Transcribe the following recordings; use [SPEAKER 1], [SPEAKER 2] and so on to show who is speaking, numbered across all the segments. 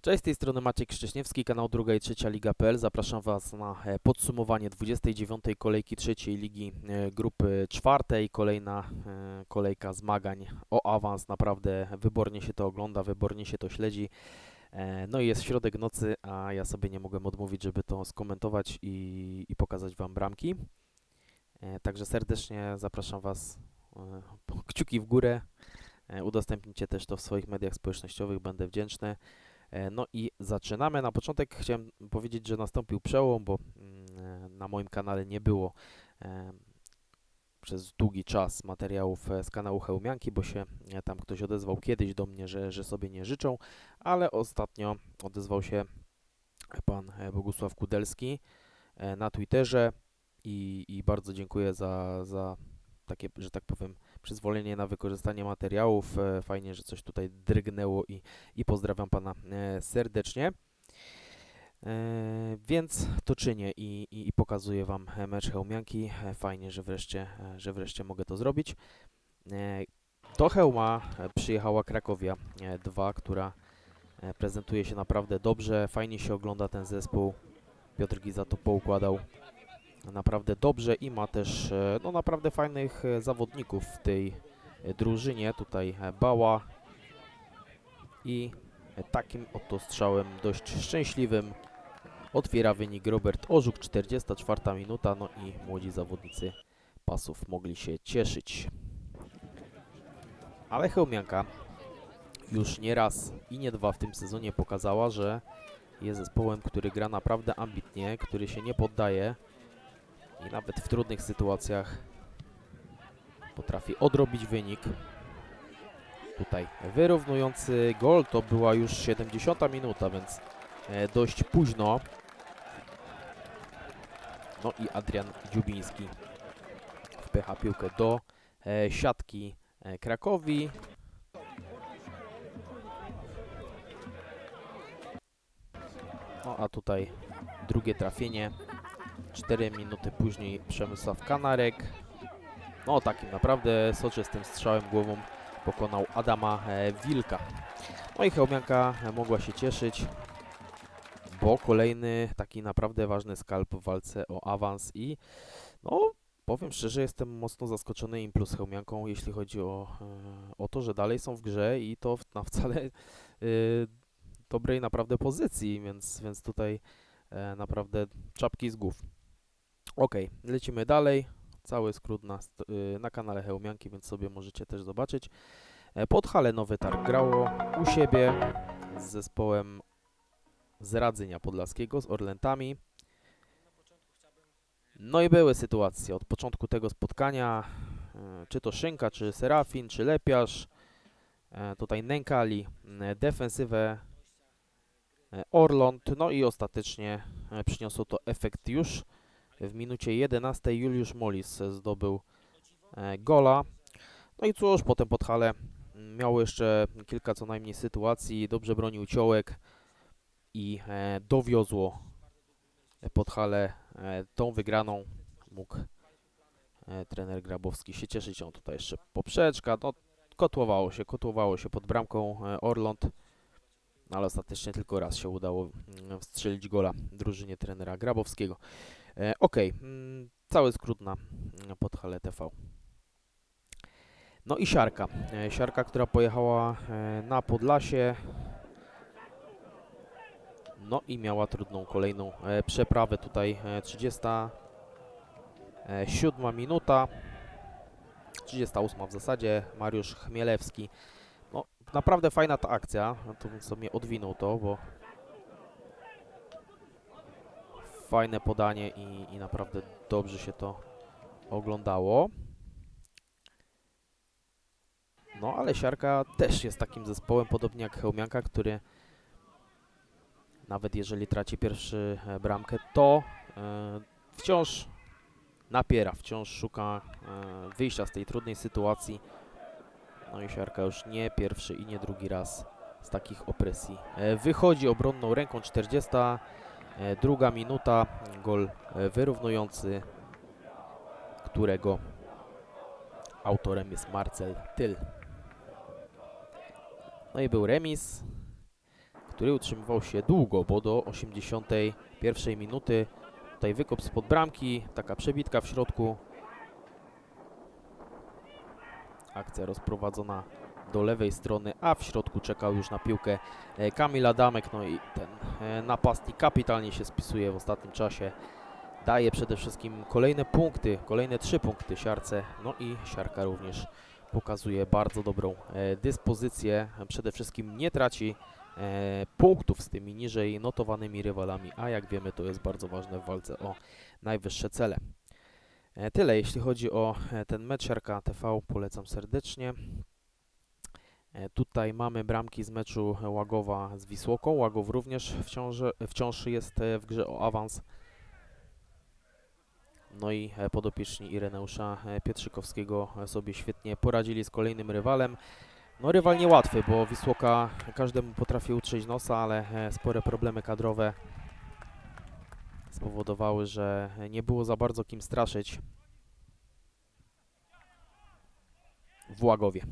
[SPEAKER 1] Cześć, z tej strony Maciek Szcześniewski, kanał Druga i Trzecia Liga.pl. Zapraszam Was na e, podsumowanie 29. kolejki trzeciej ligi e, grupy czwartej. Kolejna e, kolejka zmagań o awans. Naprawdę wybornie się to ogląda, wybornie się to śledzi. No i jest środek nocy, a ja sobie nie mogłem odmówić, żeby to skomentować i, i pokazać Wam bramki. Także serdecznie zapraszam Was, kciuki w górę. Udostępnijcie też to w swoich mediach społecznościowych, będę wdzięczny. E, No i zaczynamy. Na początek chciałem powiedzieć, że nastąpił przełom, bo mm, na moim kanale nie było e, przez długi czas materiałów e, z kanału Chełmianki, bo się tam ktoś odezwał kiedyś do mnie, że, że sobie nie życzą, ale ostatnio odezwał się pan Bogusław Kudelski na Twitterze i, i bardzo dziękuję za, za takie, że tak powiem, przyzwolenie na wykorzystanie materiałów. E, Fajnie, że coś tutaj drgnęło i i pozdrawiam Pana e, serdecznie. E, Więc to czynię i, i, i pokazuję Wam mecz Chełmianki. E, Fajnie, że wreszcie, że wreszcie mogę to zrobić. Do Chełma e, przyjechała Krakowia 2, która prezentuje się naprawdę dobrze. Fajnie się ogląda ten zespół. Piotr Giza to poukładał naprawdę dobrze i ma też e, no, naprawdę fajnych e, zawodników w tej e, drużynie. Tutaj Bała, i takim oto strzałem dość szczęśliwym otwiera wynik Robert Orzuk, 44 minuta, no i młodzi zawodnicy pasów mogli się cieszyć. Ale Chełmianka już nie raz i nie dwa w tym sezonie pokazała, że jest zespołem, który gra naprawdę ambitnie, który się nie poddaje i nawet w trudnych sytuacjach potrafi odrobić wynik. Tutaj wyrównujący gol to była już 70 minuta, więc e, dość późno. No i Adrian Dziubiński wpycha piłkę do e, siatki e, Krakowi. No a tutaj drugie trafienie. 4 minuty później Przemysław Kanarek. No takim naprawdę soczystym strzałem głową pokonał Adama e, Wilka. No i Chełmianka e, mogła się cieszyć, bo kolejny taki naprawdę ważny skalp w walce o awans i no powiem szczerze, jestem mocno zaskoczony im plus Chełmianką, jeśli chodzi o, e, o to, że dalej są w grze i to na wcale e, dobrej naprawdę pozycji, więc, więc tutaj naprawdę czapki z głów. Ok, lecimy dalej. Cały skrót na, y, na kanale Chełmianki, więc sobie możecie też zobaczyć. E, Pod Hale Nowy Targ grało u siebie z zespołem z Radzynia Podlaskiego, z Orlentami. No i były sytuacje od początku tego spotkania, e, czy to Szynka, czy Serafin, czy Lepiarz. E, Tutaj nękali defensywę Orląt, no i ostatecznie przyniosło to efekt już w minucie 11 Juliusz Molis zdobył e, gola. No i cóż, potem Podhale mm, miało jeszcze kilka co najmniej sytuacji. Dobrze bronił Ciołek i e, dowiozło Podhale e, tą wygraną. Mógł trener Grabowski się cieszyć. On tutaj jeszcze poprzeczka. No, kotłowało się, kotłowało się pod bramką Orląt. Ale ostatecznie tylko raz się udało mm, wstrzelić gola drużynie trenera Grabowskiego. E, Okej, mm, cały skrót na mm, Podhale TV. No i siarka. E, siarka, która pojechała e, na Podlasie. No i miała trudną kolejną przeprawę. Tutaj e, 37 minuta. 38 w zasadzie. Mariusz Chmielewski. No, naprawdę fajna ta akcja. Bym sobie odwinął to, bo fajne podanie i, i naprawdę dobrze się to oglądało. No, ale Siarka też jest takim zespołem, podobnie jak Chełmianka, który nawet jeżeli traci pierwszy e, bramkę, to e, wciąż napiera, wciąż szuka e, wyjścia z tej trudnej sytuacji. No i Siarka już nie pierwszy i nie drugi raz z takich opresji e, wychodzi obronną ręką 40. E, Druga minuta, gol e, wyrównujący, którego autorem jest Marcel Tyl. No i był remis, który utrzymywał się długo, bo do 81 minuty tutaj wykop spod bramki, taka przebitka w środku. Akcja rozprowadzona do lewej strony, a w środku czekał już na piłkę e, Kamil Adamek. No i ten napastnik kapitalnie się spisuje w ostatnim czasie. Daje przede wszystkim kolejne punkty, kolejne trzy punkty siarce. No i siarka również pokazuje bardzo dobrą e, dyspozycję. Przede wszystkim nie traci e, punktów z tymi niżej notowanymi rywalami, a jak wiemy to jest bardzo ważne w walce o najwyższe cele. E, Tyle jeśli chodzi o e, ten mecz Siarka TV, polecam serdecznie. E, Tutaj mamy bramki z meczu Łagowa z Wisłoką. Łagow również wciąż, wciąż jest e, w grze o awans. No i e, podopieczni Ireneusza Pietrzykowskiego sobie świetnie poradzili z kolejnym rywalem. No rywal niełatwy, bo Wisłoka każdemu potrafi utrzeć nosa, ale spore problemy kadrowe spowodowały, że nie było za bardzo kim straszyć w Łagowie.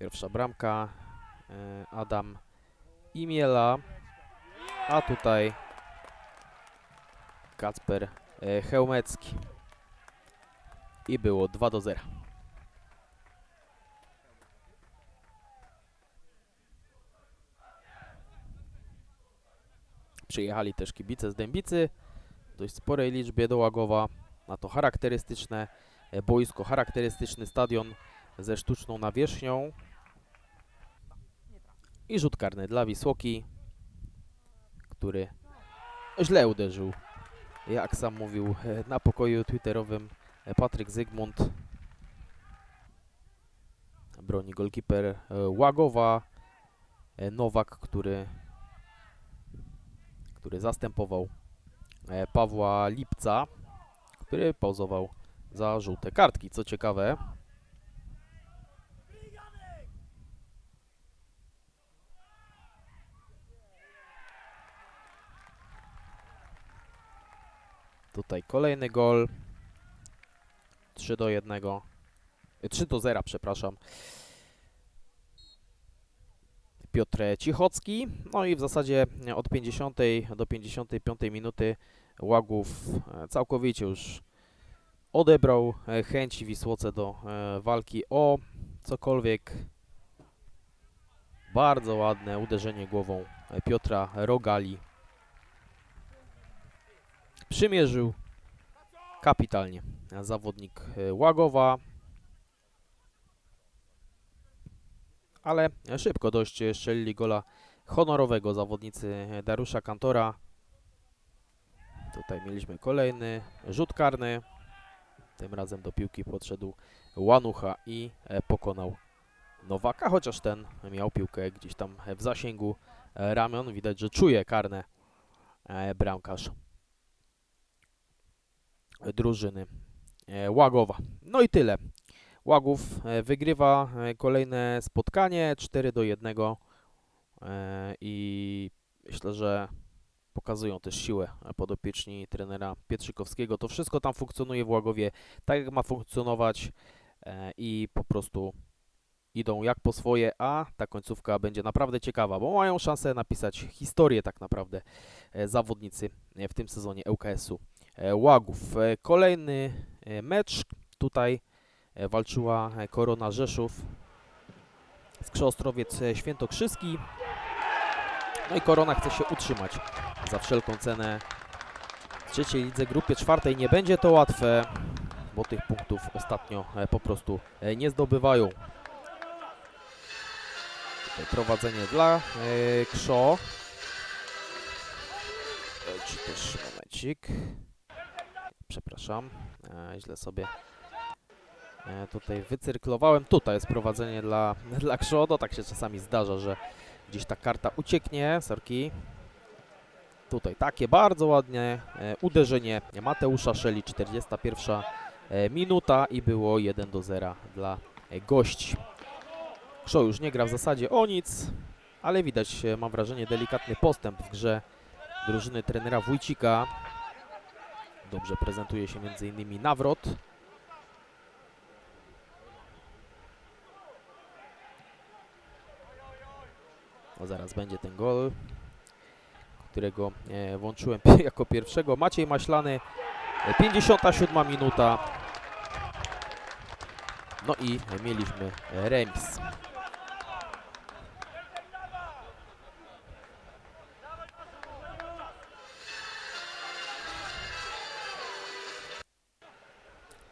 [SPEAKER 1] Pierwsza bramka e, Adam Imiela, a tutaj Kacper e, Chełmecki. I było 2 do 0. Przyjechali też kibice z Dębicy w dość sporej liczbie do Łagowa. Na to charakterystyczne e, boisko, charakterystyczny stadion ze sztuczną nawierzchnią. I rzut karny dla Wisłoki, który źle uderzył jak sam mówił e, na pokoju twitterowym e, Patryk Zygmunt. Broni golkiper e, Łagowa. Nowak, który, który zastępował Pawła Lipca, który pauzował za żółte kartki. Co ciekawe, Tutaj kolejny gol. 3 do 1. 3 do 0, przepraszam. Piotr Cichocki. No i w zasadzie od 50 do 55 minuty Łagów e, całkowicie już odebrał e, chęci Wisłoce do e, walki o cokolwiek. Bardzo ładne uderzenie głową e, Piotra Rogali przymierzył kapitalnie zawodnik e, Łagowa. Ale szybko dość strzelili gola honorowego zawodnicy Darusza Kantora. Tutaj mieliśmy kolejny rzut karny. Tym razem do piłki podszedł Łanucha i e, pokonał Nowaka, chociaż ten miał piłkę gdzieś tam w zasięgu e, ramion. Widać, że czuje karne e, bramkarz drużyny e, Łagowa. No i tyle. Łagów e, wygrywa e, kolejne spotkanie 4 do 1 e, i myślę, że pokazują też siłę podopieczni trenera Pietrzykowskiego. To wszystko tam funkcjonuje w Łagowie tak jak ma funkcjonować i po prostu idą jak po swoje, a ta końcówka będzie naprawdę ciekawa, bo mają szansę napisać historię tak naprawdę zawodnicy w tym sezonie ŁKS-u Łagów. E, Kolejny e, mecz. Tutaj e, walczyła e, Korona Rzeszów Skrzyostrowiec e, Świętokrzyski. No i Korona chce się utrzymać za wszelką cenę w trzeciej lidze grupie czwartej. Nie będzie to łatwe, bo tych punktów ostatnio e, po prostu e, nie zdobywają. Tutaj prowadzenie dla e, Krzo. E, Czy też momencik. Przepraszam, e, źle sobie e, tutaj wycyrklowałem. Tutaj jest prowadzenie dla, dla Krzodo. Tak się czasami zdarza, że gdzieś ta karta ucieknie. Sorki. Tutaj takie bardzo ładnie e, uderzenie Mateusza Szeli, 41 e, minuta i było 1 do 0 dla e, gości. Krzo już nie gra w zasadzie o nic, ale widać, e, mam wrażenie, delikatny postęp w grze drużyny trenera Wójcika. Dobrze prezentuje się m.in. Nawrot. O, zaraz będzie ten gol, którego e, włączyłem jako pierwszego. Maciej Maślany, e, 57 minuta. No i e, mieliśmy e, remis.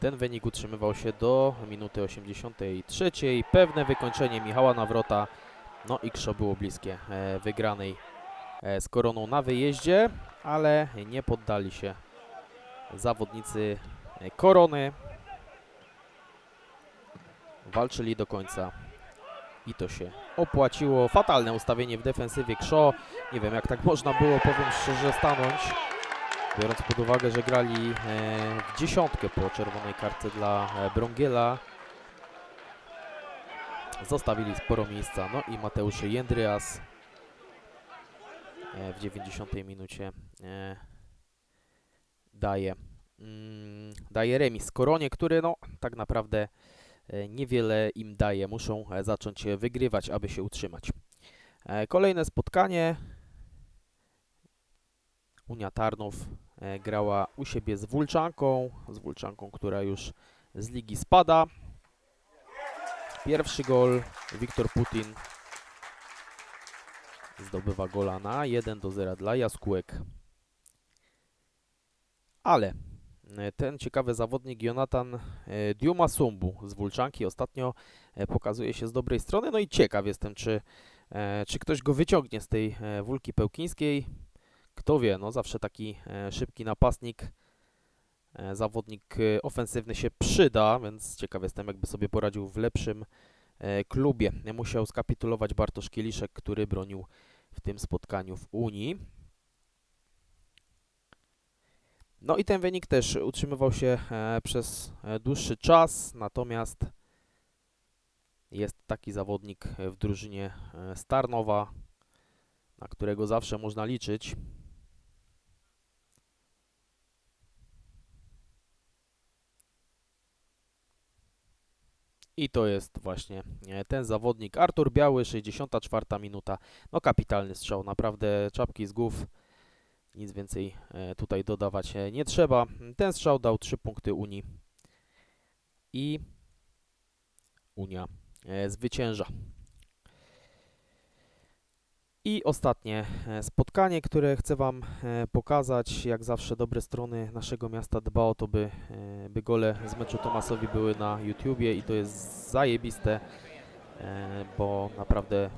[SPEAKER 1] Ten wynik utrzymywał się do minuty 83. Pewne wykończenie Michała Nawrota. No i Krzo było bliskie e, wygranej e, z Koroną na wyjeździe, ale nie poddali się zawodnicy e, Korony. Walczyli do końca i to się opłaciło. Fatalne ustawienie w defensywie Krzo. Nie wiem jak tak można było, powiem szczerze, stanąć. Biorąc pod uwagę, że grali e, w dziesiątkę po czerwonej kartce dla e, Brągiela. Zostawili sporo miejsca. No i Mateusz Jędryas e, w 90 minucie daje, mm, daje remis Koronie, który no tak naprawdę niewiele im daje. Muszą zacząć wygrywać, aby się utrzymać. Kolejne spotkanie. Unia Tarnów grała u siebie z Wulczanką, z Wulczanką, która już z ligi spada. Pierwszy gol Wiktor Putin zdobywa gola na 1 do 0 dla Jaskółek. Ale e, ten ciekawy zawodnik Jonathan e, Diuma Sumbu z Wulczanki ostatnio e, pokazuje się z dobrej strony. No i ciekaw jestem, czy, e, czy ktoś go wyciągnie z tej e, Wólki Pełkińskiej. Kto wie, no zawsze taki e, szybki napastnik, e, zawodnik e, ofensywny się przyda, więc ciekaw jestem, jakby sobie poradził w lepszym klubie. Musiał skapitulować Bartosz Kieliszek, który bronił w tym spotkaniu w Unii. No i ten wynik też utrzymywał się przez dłuższy czas, natomiast jest taki zawodnik w drużynie Starnowa, na którego zawsze można liczyć. I to jest właśnie e, ten zawodnik. Artur Biały, 64 minuta. No kapitalny strzał, naprawdę czapki z głów. Nic więcej e, tutaj dodawać e, nie trzeba. Ten strzał dał 3 punkty Unii. I Unia zwycięża. I ostatnie e, spotkanie, które chcę Wam e, pokazać. Jak zawsze dobre strony naszego miasta dba o to, by, e, by gole z meczu Tomasowi były na YouTubie i to jest zajebiste, bo naprawdę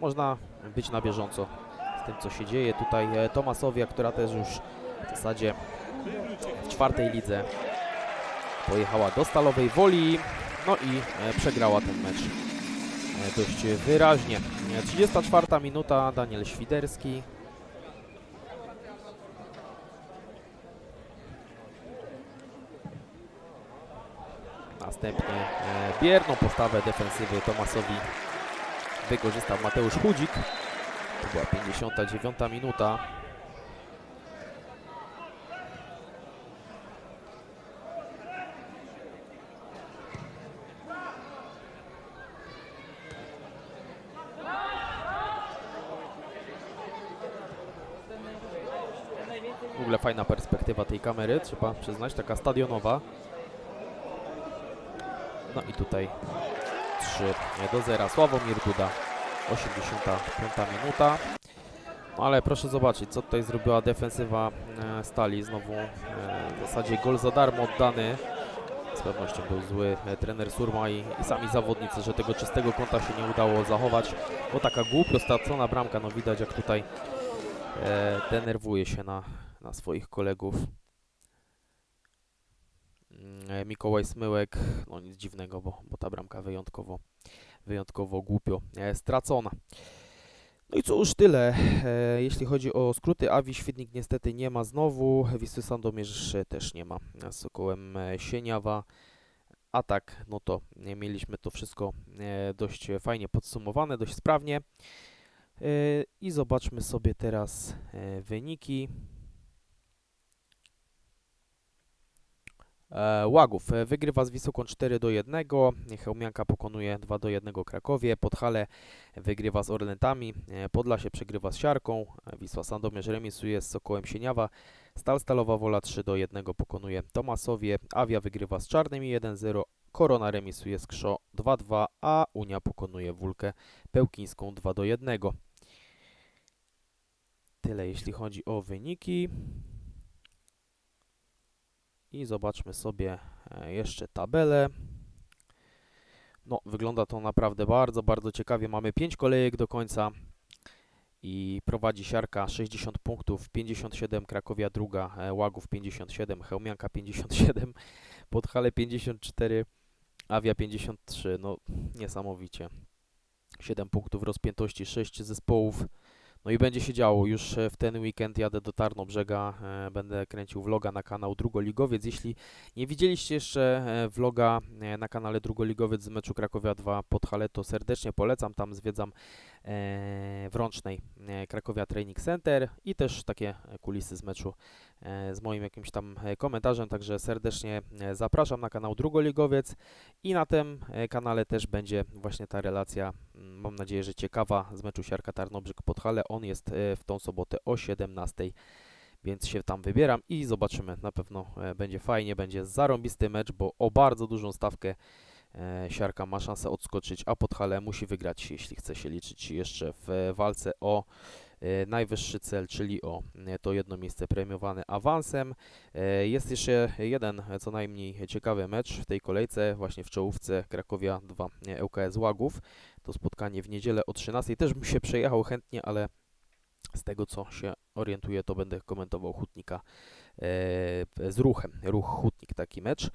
[SPEAKER 1] można być na bieżąco z tym, co się dzieje. Tutaj Tomasowia, która też już w zasadzie w czwartej lidze pojechała do Stalowej Woli, no i przegrała ten mecz dość wyraźnie. E, 34 minuta, Daniel Świderski. Następnie e, bierną postawę defensywy Tomasowi wykorzystał Mateusz Chudzik. To była 59 minuta. Ogóle fajna perspektywa tej kamery, trzeba przyznać, taka stadionowa. No i tutaj 3 do 0. Sławomir Duda, 85 minuta. No ale proszę zobaczyć, co tutaj zrobiła defensywa e, Stali. Znowu e, w zasadzie gol za darmo oddany. Z pewnością był zły e, trener Surma i, i sami zawodnicy, że tego czystego kąta się nie udało zachować. Bo taka głupio stracona bramka, no widać jak tutaj e, denerwuje się na, na swoich kolegów. Mm, e, Mikołaj Smyłek, no nic dziwnego, bo, bo ta bramka wyjątkowo, wyjątkowo głupio e, stracona. No i cóż, tyle. E, jeśli chodzi o skróty, Awi Świdnik niestety nie ma znowu, Wisły Sandomierz też nie ma. Z Sokołem Sieniawa. A tak, no to mieliśmy to wszystko dość fajnie podsumowane, dość sprawnie. I zobaczmy sobie teraz wyniki. Łagów e, wygrywa z Wisłoką 4 do 1. Chełmianka pokonuje 2 do 1 Krakowie. Podhale wygrywa z Orlętami. E, Podlasie przegrywa z Siarką. E, Wisła Sandomierz remisuje z Sokołem Sieniawa. Stal Stalowa Wola 3 do 1 pokonuje Tomasowie. Awia wygrywa z Czarnymi 1-0. Korona remisuje z Krzo 2-2, a Unia pokonuje Wólkę Pełkińską 2 do 1. Tyle jeśli chodzi o wyniki. I zobaczmy sobie e, jeszcze tabelę. No, wygląda to naprawdę bardzo, bardzo ciekawie. Mamy 5 kolejek do końca i prowadzi Siarka 60 punktów, 57 Krakowia druga, e, Łagów 57, Chełmianka 57, Podhale 54, Awia 53. No, niesamowicie. 7 punktów rozpiętości, 6 zespołów. No i będzie się działo. Już e, w ten weekend jadę do Tarnobrzega, e, będę kręcił vloga na kanał Drugoligowiec. Jeśli nie widzieliście jeszcze e, vloga na kanale Drugoligowiec z meczu Krakowia 2 pod Hale, to serdecznie polecam. Tam zwiedzam w Rącznej e, Krakowia Training Center i też takie e, kulisy z meczu e, z moim jakimś tam e, komentarzem. Także serdecznie e, zapraszam na kanał Drugoligowiec i na tym e, kanale też będzie właśnie ta relacja, mm, mam nadzieję, że ciekawa z meczu Siarka Tarnobrzeg pod Hale. On jest e, w tą sobotę o 17, więc się tam wybieram i zobaczymy. Na pewno e, będzie fajnie, będzie zarąbisty mecz, bo o bardzo dużą stawkę e, Siarka ma szansę odskoczyć, a pod Hale musi wygrać, jeśli chce się liczyć jeszcze w e, walce o e, najwyższy cel, czyli o e, to jedno miejsce premiowane awansem. E, Jest jeszcze jeden e, co najmniej ciekawy mecz w tej kolejce, właśnie w czołówce Krakowia 2 e, ŁKS Łagów. To spotkanie w niedzielę o 13. Też bym się przejechał chętnie, ale z tego co się orientuję, to będę komentował Hutnika e, z ruchem. Ruch Hutnik taki mecz.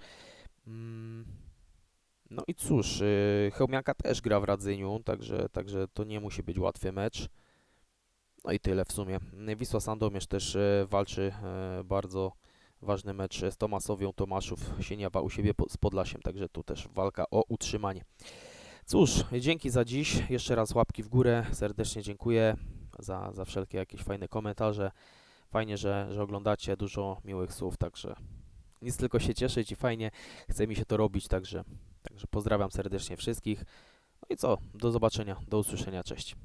[SPEAKER 1] No i cóż, e, Chełmianka też gra w Radzyniu, także, także to nie musi być łatwy mecz. No i tyle w sumie. Wisła Sandomierz też e, walczy e, bardzo ważny mecz z Tomasowią Tomaszów Sieniawa u siebie z Podlasiem, także tu też walka o utrzymanie. Cóż, dzięki za dziś. Jeszcze raz łapki w górę. Serdecznie dziękuję za, za wszelkie jakieś fajne komentarze. Fajnie, że, że oglądacie, dużo miłych słów, także nic tylko się cieszyć i fajnie. Chce mi się to robić, także, także pozdrawiam serdecznie wszystkich. No i co, do zobaczenia, do usłyszenia, cześć.